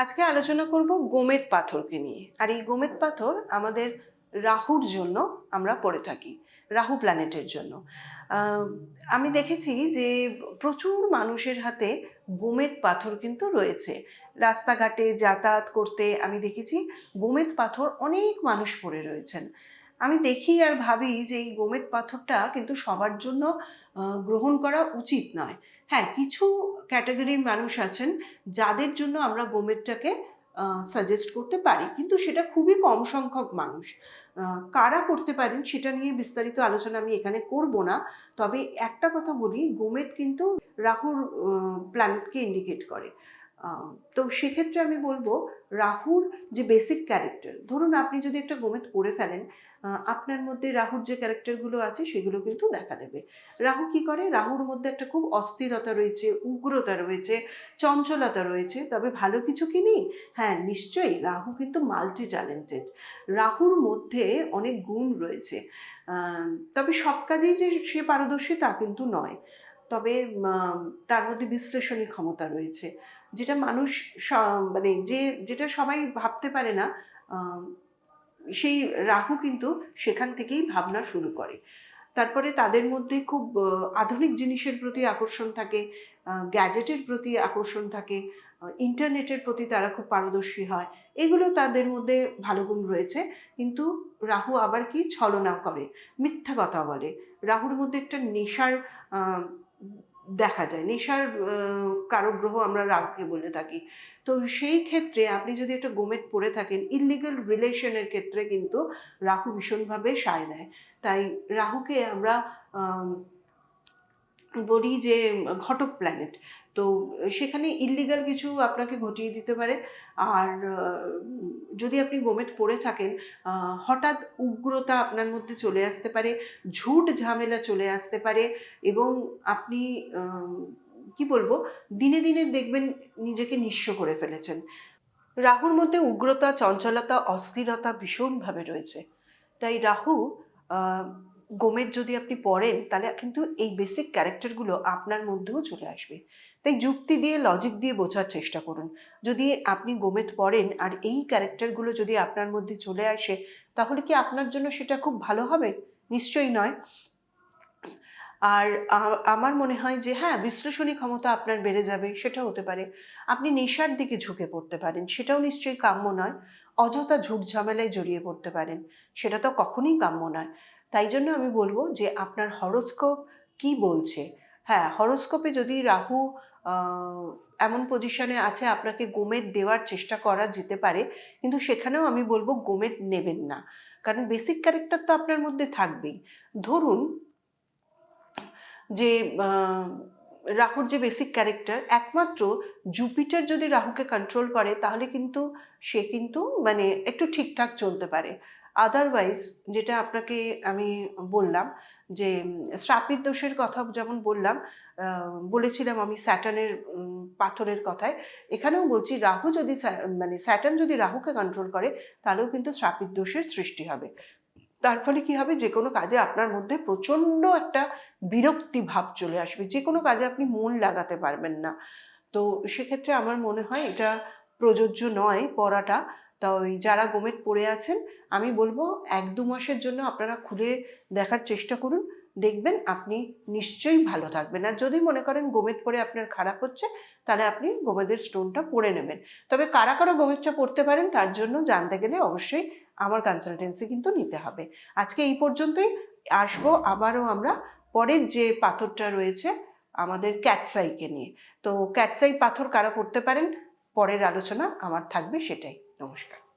আজকে আলোচনা করব গোমেদ পাথরকে নিয়ে। আর এই গোমেদ পাথর আমাদের রাহুর জন্য আমরা পড়ে থাকি, রাহু প্ল্যানেটের জন্য। আমি দেখেছি যে প্রচুর মানুষের হাতে গোমেদ পাথর কিন্তু রয়েছে। রাস্তাঘাটে যাতায়াত করতে আমি দেখেছি গোমেদ পাথর অনেক মানুষ পড়ে রয়েছেন। আমি দেখি আর ভাবি যে এই গোমেদ পাথরটা কিন্তু সবার জন্য গ্রহণ করা উচিত নয়। হ্যাঁ কিছু ক্যাটাগরির মানুষ আছেন যাদের জন্য আমরা গোমেদটাকে সাজেস্ট করতে পারি। কিন্তু সেটা খুবই কম সংখ্যক মানুষ। কারা করতে পারেন সেটা নিয়ে বিস্তারিত আলোচনা আমি এখানে করব না। তবে একটা কথা বলি গোমেদ কিন্তু রাহুর প্ল্যানেটকে ইন্ডিকেট করে। তো সেক্ষেত্রে আমি বলব রাহুর যে বেসিক ক্যারেক্টার ধরুন আপনি যদি একটা গোমেদ পড়ে ফেলেন আপনার মধ্যে রাহুর যে ক্যারেক্টারগুলো আছে সেগুলো কিন্তু দেখা দেবে। রাহু কি করে? রাহুর মধ্যে একটা খুব অস্থিরতা রয়েছে, উগ্রতা রয়েছে, চঞ্চলতা রয়েছে, তবে ভালো কিছু কি নেই? হ্যাঁ নিশ্চয়ই রাহু কিন্তু মাল্টি ট্যালেন্টেড রাহুর মধ্যে অনেক গুণ রয়েছে। তবে সব কাজেই যে সে পারদর্শী তা কিন্তু নয়। তবে তার মধ্যে বিশ্লেষণী ক্ষমতা রয়েছে। যেটা মানুষ মানে যে, যেটা সবাই ভাবতে পারে না সেই রাহু কিন্তু সেখান থেকেই ভাবনা শুরু করে। তারপরে তাদের মধ্যে খুব আধুনিক জিনিসের প্রতি আকর্ষণ থাকে গ্যাজেটের প্রতি আকর্ষণ থাকে ইন্টারনেটের প্রতি তারা খুব পারদর্শী হয়, এগুলো তাদের মধ্যে ভালো গুণ রয়েছে। কিন্তু রাহু আবার কি? ছলনা করে, মিথ্যা কথা বলে। রাহুর মধ্যে একটা নেশার দেখা যায়। নেশার কারও গ্রহ আমরা রাহুকে বলে থাকি। তো সেই ক্ষেত্রে আপনি যদি একটা গোমেদ পড়ে থাকেন ইলিগাল রিলেশনের ক্ষেত্রে কিন্তু রাহু ভীষণভাবে সায় দেয়। তাই রাহুকে আমরা আম, বলি যে, ঘটক প্ল্যানেট তো সেখানে ইলিগাল কিছু আপনাকে ঘটিয়ে দিতে পারে। আর, যদি আপনি গোমেদ পড়ে থাকেন হঠাৎ উগ্রতা আপনার মধ্যে চলে আসতে পারে, ঝুট ঝামেলা চলে আসতে পারে এবং আপনি কি বলব, দিনে দিনে দেখবেন নিজেকে নিঃস্ব করে ফেলেছেন। রাহুর মধ্যে উগ্রতা, চঞ্চলতা, অস্থিরতা ভীষণভাবে রয়েছে। তাই রাহু গোমেদ যদি আপনি পড়েন, তাহলে কিন্তু এই বেসিক ক্যারেক্টারগুলো আপনার মধ্যেও চলে আসবে। তাই যুক্তি দিয়ে লজিক দিয়ে বোঝার চেষ্টা করুন। যদি আপনি গোমেদ পড়েন আর এই ক্যারেক্টারগুলো যদি আপনার মধ্যে চলে আসে, তাহলে কি আপনার জন্য সেটা খুব ভালো হবে? নিশ্চয়ই নয়। আর আমার মনে হয় যে হ্যাঁ বিশ্লেষণী ক্ষমতা আপনার বেড়ে যাবে সেটা হতে পারে। আপনি নেশার দিকে ঝুঁকে পড়তে পারেন, সেটাও নিশ্চয়ই কাম্য নয়। অযথা ঝুট ঝামেলায় জড়িয়ে পড়তে পারেন, সেটা তো কখনোই কাম্য নয়। তাই জন্য আমি বলব যে আপনার হরোস্কোপ কি বলছে? হ্যাঁ হরোস্কোপে যদি রাহু এমন পজিশনে আছে, আপনাকে গোমেদ দেওয়ার চেষ্টা করা যেতে পারে, কিন্তু সেখানেও আমি বলব গোমেদ নেবেন না। কারণ বেসিক ক্যারেক্টার তো আপনার মধ্যে থাকবেই। ধরুন যে রাহুর যে বেসিক ক্যারেক্টার একমাত্র জুপিটার যদি রাহুকে কন্ট্রোল করে, তাহলে কিন্তু সে কিন্তু মানে একটু ঠিকঠাক চলতে পারে। আদারওয়াইজ যেটা আপনাকে আমি বললাম যে শ্রাপিত দোষের কথা যেমন বললাম বলেছিলাম আমি স্যাটানের পাথরের কথায়। এখানেও বলছি রাহু যদি মানে স্যাটার্ন যদি রাহুকে কন্ট্রোল করে, তাহলেও কিন্তু শ্রাপিত দোষের সৃষ্টি হবে। তার ফলে কী হবে? যে কোনো কাজে আপনার মধ্যে প্রচণ্ড একটা বিরক্তি ভাব চলে আসবে। যে কোনো কাজে আপনি মন লাগাতে পারবেন না। তো সেক্ষেত্রে আমার মনে হয় এটা প্রযোজ্য নয়, পড়াটা। তো ওই যারা গোমেদ পড়ে আছেন, আমি বলব এক দু মাসের জন্য আপনারা খুলে দেখার চেষ্টা করুন। দেখবেন আপনি নিশ্চয়ই ভালো থাকবেন। আর যদি মনে করেন গোমেদ পরে আপনার খারাপ হচ্ছে, তাহলে আপনি গোমেদের স্টোনটা পরে নেবেন। তবে কারা কারা গোমেদটা পড়তে পারেন, তার জন্য জানতে গেলে অবশ্যই আমার কনসালটেন্সি কিন্তু নিতে হবে। আজকে এই পর্যন্তই। আসব আবারও আমরা পরের যে পাথরটা রয়েছে, আমাদের ক্যাটসাইকে নিয়ে। তো ক্যাটসাই পাথর কারা পড়তে পারেন? পরের আলোচনা আমার থাকবে সেটাই। নমস্কার।